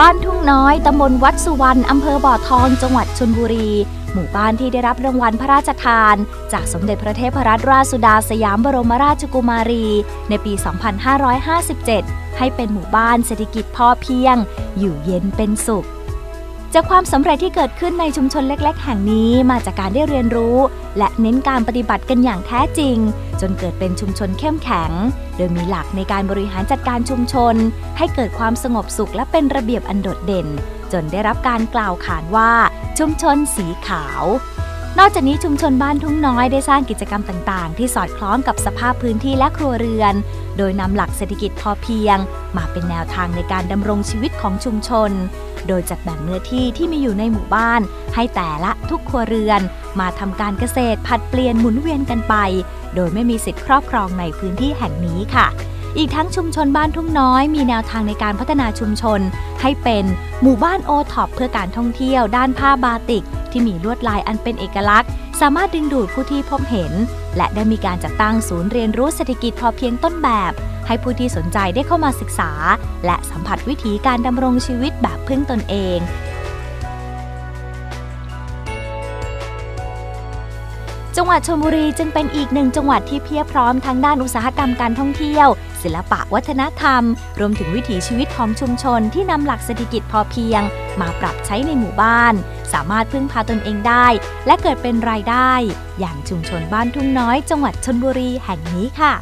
บ้านทุ่งน้อย ตำบลวัดสุวรรณ อำเภอบ่อทอง จังหวัดชนบุรี หมู่บ้านที่ได้รับรางวัลพระราชทาน จากสมเด็จพระเทพรัตนราชสุดาสยามบรมราชกุมารี ในปี 2557 ให้เป็นหมู่บ้านเศรษฐกิจพอเพียง อยู่เย็นเป็นสุข จากความสำเร็จที่เกิดขึ้นในชุมชนเล็ก ๆ แห่งนี้มาจากการได้เรียนรู้ และเน้นการปฏิบัติกันอย่างแท้จริง จนเกิดเป็นชุมชนเข้มแข็ง โดยมีหลักในการบริหารจัดการชุมชน ให้เกิดความสงบสุขและเป็นระเบียบอันโดดเด่น จนได้รับการกล่าวขานว่า ชุมชนสีขาว นอกจากนี้ชุมชนบ้านทุ่งน้อยได้สร้างกิจกรรมต่าง ๆ ที่สอดคล้องกับสภาพพื้นที่และครัวเรือน โดยนำหลักเศรษฐกิจพอเพียง มาเป็นแนวทางในการดำรงชีวิตของชุมชน โดยจัดแบ่งเนื้อที่ที่มีอยู่ในหมู่บ้าน ให้แต่ละทุกครัวเรือน มาทำการเกษตรผัดเปลี่ยนหมุนเวียนกันไป โดยไม่มีสิทธิครอบครองในพื้นที่แห่งนี้ค่ะอีกทั้งชุมชนบ้านทุ่งน้อยมีแนวทางในการพัฒนาชุมชน ให้เป็นหมู่บ้านโอท็อปเพื่อการท่องเที่ยวด้านผ้าบาติก ที่มีลวดลายอันเป็นเอกลักษณ์ สามารถดึงดูดผู้ที่พบเห็น และได้มีการจัดตั้งศูนย์เรียนรู้เศรษฐกิจพอเพียงต้นแบบ ให้ผู้ที่สนใจได้เข้ามาศึกษา และสัมผัสวิถีการดำรงชีวิตแบบพึ่งตนเองจังหวัดชลบุรีจึงเป็นอีกหนึ่งจังหวัดที่เพียบพร้อมทั้งด้านอุตสาหกรรมการท่องเที่ยว ศิลปะวัฒนธรรม รวมถึงวิถีชีวิตของชุมชนที่นำหลักเศรษฐกิจพอเพียง มาปรับใช้ในหมู่บ้าน สามารถพึ่งพาตนเองได้ และเกิดเป็นรายได้ อย่างชุมชนบ้านทุ่งน้อยจังหวัดชนบุรีแห่งนี้ค่ะ